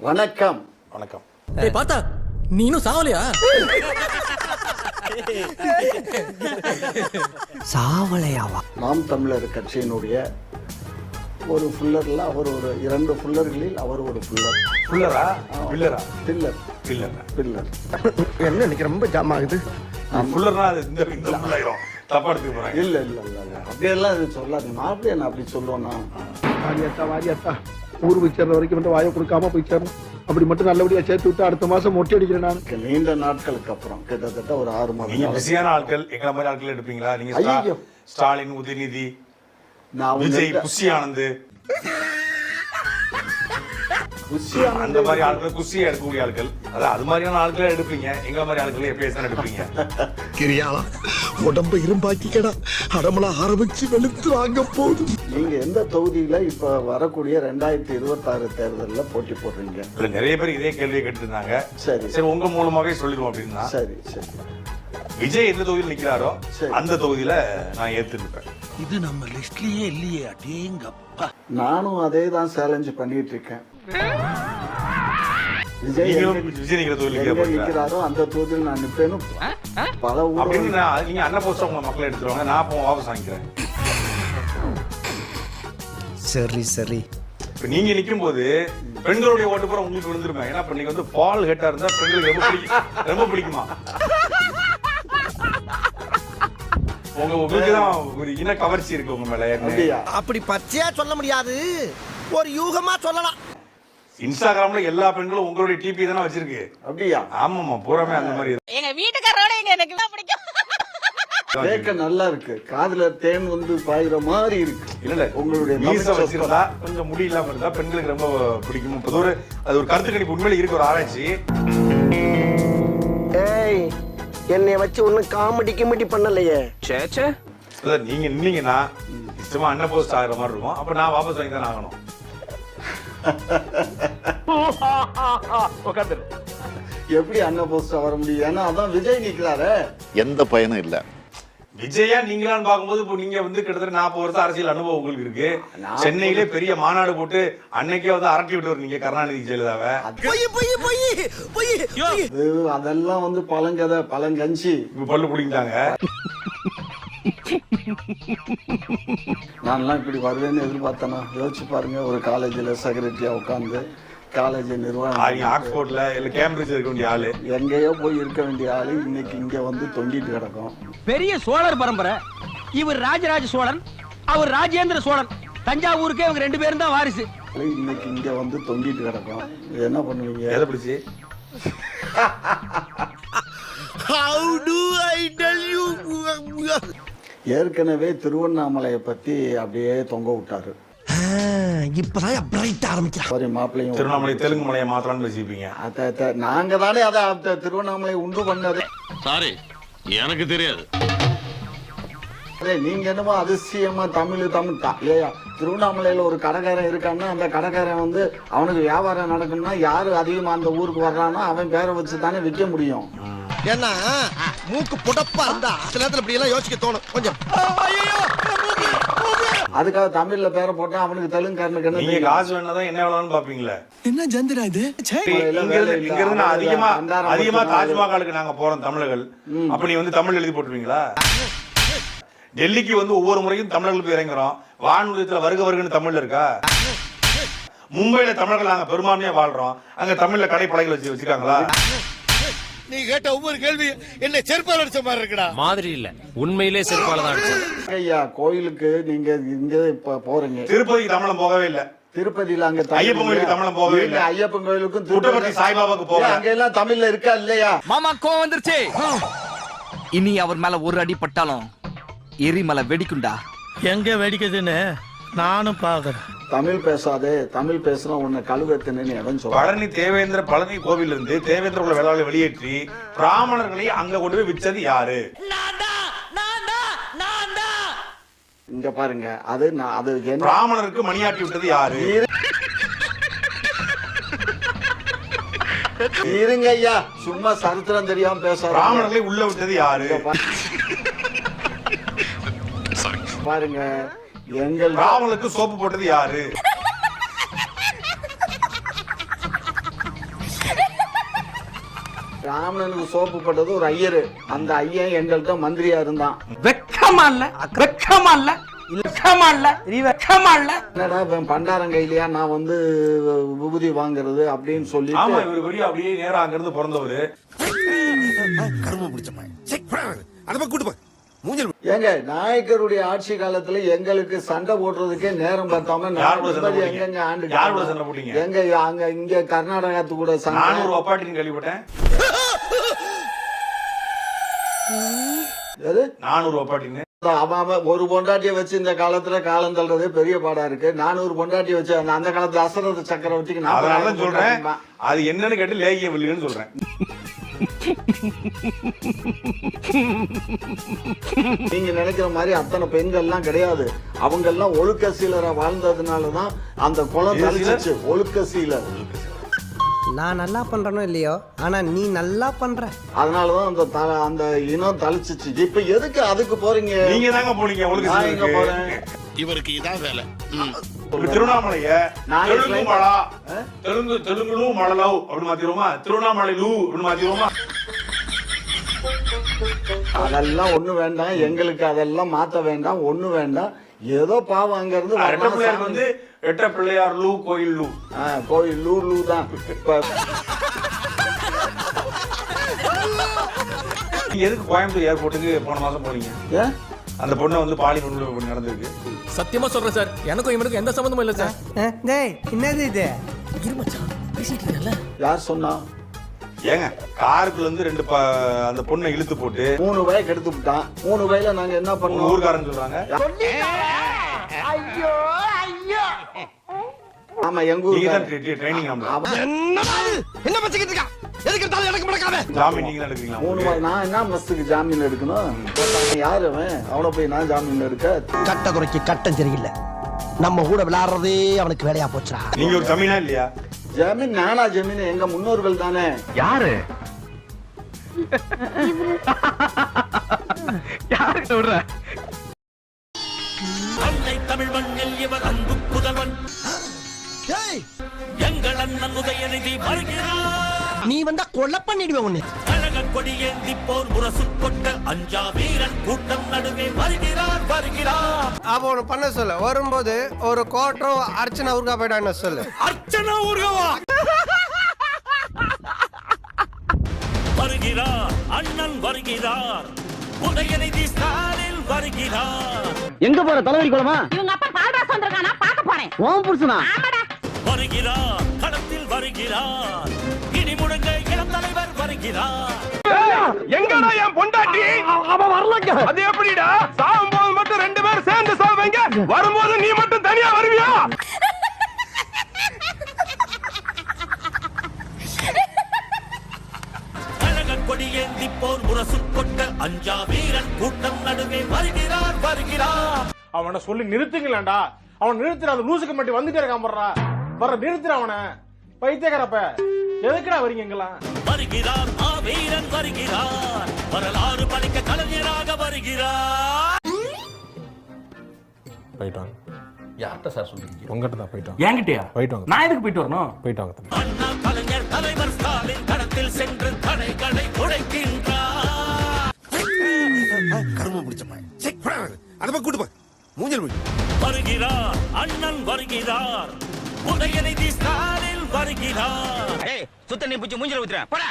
வணக்கம். வணக்கம். ஏய் பார்த்தா நீ இன்னும் சாவலையா? சாவலையாவா? நாம் தமிழர் கட்சியினுடைய ஒரு ஃபுல்லர்ல அவர் ஒரு இரண்டு ஃபுல்லர்களில் அவர் ஒரு ஃபுல்லர் புல்லரா? பில்லரா? பில்லர். பில்லர். பில்லர். என்ன இன்னைக்கு ரொம்ப ஜாம் ஆகுது? புல்லர்னா அது இந்த இந்த புல்லாயிரும். தப்பா எடுத்துக்க போறாங்க. இல்ல இல்ல இல்ல அப்படியெல்லாம் சொல்லாது. மாப்பிள்ளை என்ன அப்படி சொல்லுவேன்னா. வாரியாத்தா வாரியாத்தா. ஊர் போய் சேர்ற வரைக்கும் மட்டும் வாயை கொடுக்காம போய் சேரணும். அப்படி மட்டும் நல்லபடியா சேர்த்து விட்டு அடுத்த மாசம் மொட்டை அடிக்கிறேன் நான். நீண்ட நாட்களுக்கு அப்புறம் கிட்டத்தட்ட ஒரு ஆறு நீங்க மாதம் பிஸியான ஆட்கள் எங்களை மாதிரி ஆட்கள் எடுப்பீங்களா? நீங்க ஸ்டா- ஐயையோ. ஸ்டாலின் உதயநிதி நான் விஜய் புஷி ஆனந்த். அந்த மாதிரி ஆட்கள் குஷியா எடுக்கக்கூடிய ஆட்கள். அதான் அது மாதிரியான ஆட்களை எடுப்பீங்க. எங்களை மாதிரி ஆட்களை எப்படி தான் எடுப்பீங்க? கிரியாளா உடம்ப இரும்பாக்கிக்கடா. அடமலா ஆரம்பிச்சு வெளுத்து வாங்க போதும். நீங்க எந்த தொகுதியில இப்ப வரக்கூடிய ரெண்டாயிரத்தி இருபத்தாறு தேர்தல்ல போட்டி போடுறீங்க? இதுல நிறைய பேர் இதே கேள்வியை கேட்டிருந்தாங்க. சரி. சரி உங்க மூலமாவே சொல்லிடுவோம் அப்படின்னா சரி சரி. விஜய் எந்த தொகுதியில் நிக்கிறாரோ சரி. அந்த தொகுதியில நான் ஏத்து நிற்பேன் இது நம்ம லிஸ்ட்லயே இல்லையே அடேங்கப்பா. நானும் அதே தான் சேலஞ்ச் பண்ணிட்டு இருக்கேன் விஜய் நிக்கிறாரோ அந்த தொகுதியில் நான் நிப்பேன்னு பல அப்படின்னு ஊர் நான் நீங்க அண்ணன் போஸ்ட் உங்க மக்களை எடுத்துருவாங்க. நான் அப்போ வாபஸ் வாங்கிக்கிறேன். சரி சரி. இப்ப நீங்க நிக்கும் போது பெண்களுடைய ஓட்டு பூரா உங்களுக்கு விழுந்துருமே? ஏன்னா இப்ப நீங்க வந்து பால் ஹெட்டா இருந்தா பெண்களுக்கு ரொம்ப பிடிக்கும். ரொம்ப பிடிக்குமா? உங்க உங்களுக்கு தான் ஒரு இன கவர்ச்சி இருக்கு உங்க மேல அப்படியா? அப்படி பச்சையா சொல்ல முடியாது. ஒரு யூகமா சொல்லலாம். இன்ஸ்டாகிராம்ல எல்லா பெண்களும் உங்களுடைய டிபி தானே வச்சிருக்கு. அப்படியா? ஆமாமா பூராமே அந்த மாதிரி. எங்க வீட்டுக்காரோட எங்க எனக்கு தான் பிடிக்கும். கேட்க நல்லா இருக்கு. காதுல தேன் வந்து பாயிற மாதிரி இருக்கு. இல்ல இல்ல உங்களுடைய மீச வச்சிருந்தா கொஞ்சம் முடி இல்லாம இருந்தா பெண்களுக்கு ரொம்ப பிடிக்கும் இப்ப அது ஒரு அது ஒரு கருத்து கணிப்பு உண்மையில இருக்கு ஒரு ஆராய்ச்சி. என்னை வச்சு ஒன்னும் காமெடி கிமெடி பண்ணலையே. அதான் நீங்க நின்னீங்கன்னா இஷ்டமா அண்ணன் போஸ்ட் ஆகிற மாதிரி இருக்கும். அப்ப நான் வாபஸ் வாங்கி தானே ஆகணும் எப்படி அண்ணன் போஸ்ட் வர முடியும்? ஏன்னா அதான் விஜய் நிக்கிறாரு எந்த பயனும் இல்லை. விஜயா நீங்களான்னு பார்க்கும்போது இப்போ நீங்க வந்து கிட்டத்தட்ட நாற்பது வருஷம் அரசியல் அனுபவம் உங்களுக்கு இருக்கு. சென்னையிலே பெரிய மாநாடு போட்டு அன்னைக்கே வந்து அரட்டி விட்டு வரீங்க கருணாநிதி ஜெயலலிதாவை. பொய் பொய் பொய் பொய் அது அதெல்லாம் வந்து பழங்கதை பழங்கஞ்சி. இப்ப பல்லு பிடிங்கிட்டாங்க நான்லாம் இப்படி வருவேன்னு எதிர்பார்த்தேனா. யோசிச்சு பாருங்க ஒரு காலேஜில் செக்ரட்டரியா உட்காந்து காலேஜ் நிர்வாகம் ஆக்ஸ்போர்ட்ல இல்ல கேம்பிரிட்ஜ் இருக்க வேண்டிய ஆளு. எங்கேயோ போய் இருக்க வேண்டிய ஆளு. இன்னைக்கு இங்க வந்து தொங்கிட்டு கிடக்கும். பெரிய சோழர் பரம்பரை. இவர் ராஜராஜ சோழன் அவர் ராஜேந்திர சோழன். தஞ்சாவூருக்கே இவங்க ரெண்டு பேரும் தான் வாரிசு. இன்னைக்கு இங்க வந்து தொங்கிட்டு கிடக்கும். இது என்ன பண்ணுவீங்க? எதை பிடிச்சி? How do I tell you ஏற்கனவே திருவண்ணாமலையை பத்தி அப்படியே தொங்க விட்டாரு. இப்பதான் பிரைட் ஆரம்பிக்கிறான். சாரி மாப்பிள்ளையும் திருவண்ணாமலை தெலுங்கு மலையை மாத்தலாம்னு பேசிப்பீங்க அத அத- நாங்க தானே அதை அந்த திருவண்ணாமலை உண்டு பண்ணது. சாரி எனக்கு தெரியாது. அதே நீங்க என்னமோ அதிசயமா தமிழ் தமிழ் தா- ஏய்யா, திருவண்ணாமலையில ஒரு கடைக்காரன் இருக்கான்னா அந்த கடைக்காரன் வந்து அவனுக்கு வியாபாரம் நடக்கணும்னா யாரு அதிகமா அந்த ஊருக்கு வர்றானோ அவன் பேரை வச்சு தானே விற்க முடியும். ஏன்னா மூக்கு புடப்பா இருந்தா சில நேரத்துல இப்படி எல்லாம் யோசிக்க தோணும். கொஞ்சம். அதுக்காக தமிழ்ல பேரை போட்டா அவனுக்கு தெலுங்குக்காரனுக்கு என்ன நீங்க? காசு வேணாதான் என்ன வேணாலும் பாப்பீங்களா என்ன ஜந்திரா இது? இங்க இருந்து அதிகமா அதிகமா தாஜ்மஹாலுக்கு நாங்க போறோம் தமிழர்கள். அப்ப நீ வந்து தமிழ் எழுதி போட்டுருவீங்களா? டெல்லிக்கு வந்து ஒவ்வொரு முறையும் தமிழர்கள் போய் இறங்குறோம். வானொலியத்துல வருக வருகன்னு தமிழ்ல இருக்கா? மும்பைல தமிழர்கள் நாங்க பெரும்பான்மையா வாழ்றோம். அங்க தமிழ்ல கடை பழகி வச்சு வச்சிருக்காங்களா? நீ கேட்ட ஒவ்வொரு கேள்வி என்ன செருப்பால் அடிச்ச மாதிரி இருக்குடா. மாதிரி இல்ல. உண்மையிலே செருப்பால தான் ஐயா கோயிலுக்கு நீங்க இங்க இப்ப போறீங்க. திருப்பதிக்கு தமிழம் போகவே இல்ல. திருப்பதியில அங்க ஐயப்பன் கோயிலுக்கு தமிழன் போகவே இல்ல. ஐயப்பன் கோயிலுக்கும் புட்டபர்த்தி சாய்பாபாவுக்கு போகல. ஏன் அங்க எல்லாம் தமிழ்ல இருக்கா இல்லையா? மாமா கோவம் வந்துருச்சு. இனி அவர் மேல ஒரு அடி பட்டாலும் எரிமலை வெடிக்குண்டா எங்க வெடிக்குதுன்னு நானும் பாக்குறேன். தமிழ் பேசாதே தமிழ் பேசுனா உன்னை கழுவத்தினு எவன் சொல்றான் பழனி தேவேந்திர பழனி கோவில் இருந்து தேவேந்திர குல வேளாளை வெளியேற்றி பிராமணர்களை அங்க கொண்டு போய் விச்சது யாரு? இங்க பாருங்க அது நான் அது என்ன? பிராமணருக்கு மணியாட்டி விட்டது யாரு? இருங்க ஐயா சும்மா சரித்திரம் தெரியாம பேசாத. பிராமணர்களை உள்ள விட்டது யாரு? பாருங்க எங்கள் பிராமணருக்கு சோப்பு போட்டது யாரு? ராமனுக்கு சோப்பு போட்டது ஒரு ஐயரு. அந்த ஐயன் எங்கள்கிட்ட மந்திரியா இருந்தான். வெக்கமா இல்ல? வெக்கமா இல்ல? வெக்கமா இல்ல? நீ வெக்கமா இல்ல? என்னடா இவன் பண்டாரம் கையிலயா? நான் வந்து விபூதி வாங்குறது அப்படின்னு ஆமா இவர் வெளியே அப்படியே நேரா அங்க இருந்து பிறந்தவரு. கரும பிடிச்ச பையன். மூஞ்சல் ஏங்க நாயக்கருடைய ஆட்சி காலத்துல எங்களுக்கு சண்டை போடுறதுக்கே நேரம் பார்த்தாம? எங்கெங்க ஆண்டு யார் கூட சண்டை போட்டீங்க? எங்க அங்க இங்க கர்நாடகத்து கூட சண்டை. நானூறு கேள்விப்பட்டேன். எது? நானூறு ஒப்பாட்டின்னு. அவன் ஒரு பொண்டாட்டியை வச்சு இந்த காலத்துல காலம் தள்ளுறதே பெரிய பாடா இருக்கு. நானூறு பொண்டாட்டியை வச்சு அந்த- காலத்துல அசரத சக்கரவர்த்திக்கு நாற்பதாயிரம் சொல்றேன். அது என்னன்னு கேட்டு லேகிய வில்லுன்னு சொல்றேன். நீங்க நினைக்கிற மாதிரி அத்தனை பெண்கள் எல்லாம் கிடையாது. அவங்க எல்லாம் ஒழுக்க சீலரா வாழ்ந்ததுனாலதான் அந்த குளம் எது தளிச்சிச்சு. ஒழுக்க சீலர் நான் நல்லா பண்றனோ இல்லையோ? ஆனா நீ நல்லா பண்ற. அதனாலதான் அந்த த- அந்த இனம் தளிச்சிச்சு. இப்ப எதுக்கு அதுக்கு போறீங்க? நீங்க தாங்க போனீங்க உங்களுக்கு நான் எங்க சிலருக்கு. போறேன்? இவருக்கு இதான் வேலை. திருவண்ணாமலைய. நான் தெலுங்கு தெலுங்குலு மழலவ் அப்படின்னு மாத்திருவோமா? திருவண்ணாமலை லூ அப்படின்னு மாத்திருவோமா? அதெல்லாம் ஒண்ணு வேண்டாம். எங்களுக்கு அதெல்லாம் மாத்த வேண்டாம். ஒண்ணு வேண்டாம். ஏதோ பாவம் அங்க இருந்து பிள்ளையார். வந்து ரெட்ட பிள்ளையார் லூ கோயில் லூ. கோயில் லூ லூ தான். எதுக்கு கோயம்புத்தூர் ஏர்போர்ட்டுக்கு போன மாசம் போனீங்க? அந்த பொண்ணை வந்து பாலியல் வன்முறை நடந்திருக்கு. சத்தியமா சொல்றேன் சார். எனக்கும் இவனுக்கும் எந்த சம்மந்தமும் இல்ல சார். டேய் என்னது இது? இருமச்சான் பேசிட்டு இருக்கல யார் சொன்னா? ஏங்க காருக்குள்ள இருந்து ரெண்டு ப- அந்த பொண்ணை இழுத்து போட்டு மூணு வயக்கு எடுத்து விட்டான். மூணு வயல நாங்க என்ன பண்ணோம்? ஊர்க்காரன்னு சொல்றாங்க. ஆமா எங்க தான் ட்ரைனிங் என்ன என்ன பச்சிக்கிட்டு இருக்கா? எதுக்கு எடுத்தாலும் எனக்கு முடக்காம ஜாமீன் நீங்க தான் எடுக்கிறீங்களா? மூணு நான் என்ன மஸ்துக்கு ஜாமீன் எடுக்கணும்? யாரு அவன்? அவனை போய் நான் ஜாமீன் எடுக்க? கட்ட குறைக்கு கட்டம் சரியில்லை. நம்ம கூட விளையாடுறதே அவனுக்கு வேலையா போச்சுடா. நீங்க ஒரு ஜமீனா இல்லையா? ஜமீன் நானா ஜமீன்? எங்க முன்னோர்கள் தானே? யாரு? யாருக்கு விடுற தமிழ் மண்ணில் இவர் அன்பு புதல்வன். ஏய் எங்கள் அண்ணன் உதயநிதி வருகிறார். நீ வந்தா கொலை பண்ணிடுவேன் உன்னை. கழக கொடி ஏந்தி போர் முரசு கொண்ட அஞ்சா வீரன் கூட்டம் நடுவே வருகிறார் வருகிறார். அப்போ ஒன்று பண்ண சொல்லு. வரும்போது ஒரு கோட்டம் அர்ச்சனை ஊருக்கா போயிட்டான்னு சொல்லு. அர்ச்சனா ஊர்கவா? வருகிறார். அண்ணன் வருகிறார். உதயநிதி ஸ்டாலின் வருகிறார். எங்க போற தலைவரி குளமா? இவங்க அப்பா பால்ராஸ் வந்திருக்கானா? பார்க்க போறேன். ஓம் புருஷனா? ஆமாடா. வருகிறார் களத்தில் வருகிறார். இடி முழங்க இளம் தலைவர் வருகிறார். எங்கடா என் பொண்டாட்டி? அவன் வரலங்க. அது எப்படிடா? சாகும் போது மட்டும் ரெண்டு பேரும் சேர்ந்து சாவீங்க வரும்போது நீ மட்டும் தனியா வருவியா? கழக கொடி ஏந்தி போர் முரசு கொண்ட அஞ்சா வீரன் கூட்டம் நடுவே வருகிறார் வருகிறார். அவனை சொல்லி நிறுத்துங்களேன்டா அவன் நிறுத்துற அந்த லூசுக்கு மட்டும் வந்துட்டே இருக்கான் போடுறா. வர நிறுத்துற அவனை பைத்தியக்காரப்ப எதுக்குடா வரீங்க இங்கெல்லாம் வருகிறார் ஆ வீரன் வருகிறார். வரலாறு படைக்க கலைஞராக வருகிறார். போயிட்டாங்க யார்கிட்ட சார் சொல்றீங்க? உங்ககிட்ட தான் போயிட்டாங்க என்கிட்டயா? போயிட்டாங்க நான் எதுக்கு போயிட்டு வரணும்? போயிட்டாங்க. அண்ணா கலைஞர் தலைவர் ஸ்டாலின் களத்தில் சென்று தடைகளை உடைக்கின்றார். கரும பிடிச்ச பையன் அதை போய் கூட்டு போய். மூஞ்சல் வருகிறார் அண்ணன் வருகிறார். உதயநிதி ஸ்டாலின் வருகிறார். சுத்த நீ பிடிச்சி மூஞ்சில ஊத்துறேன் போடா.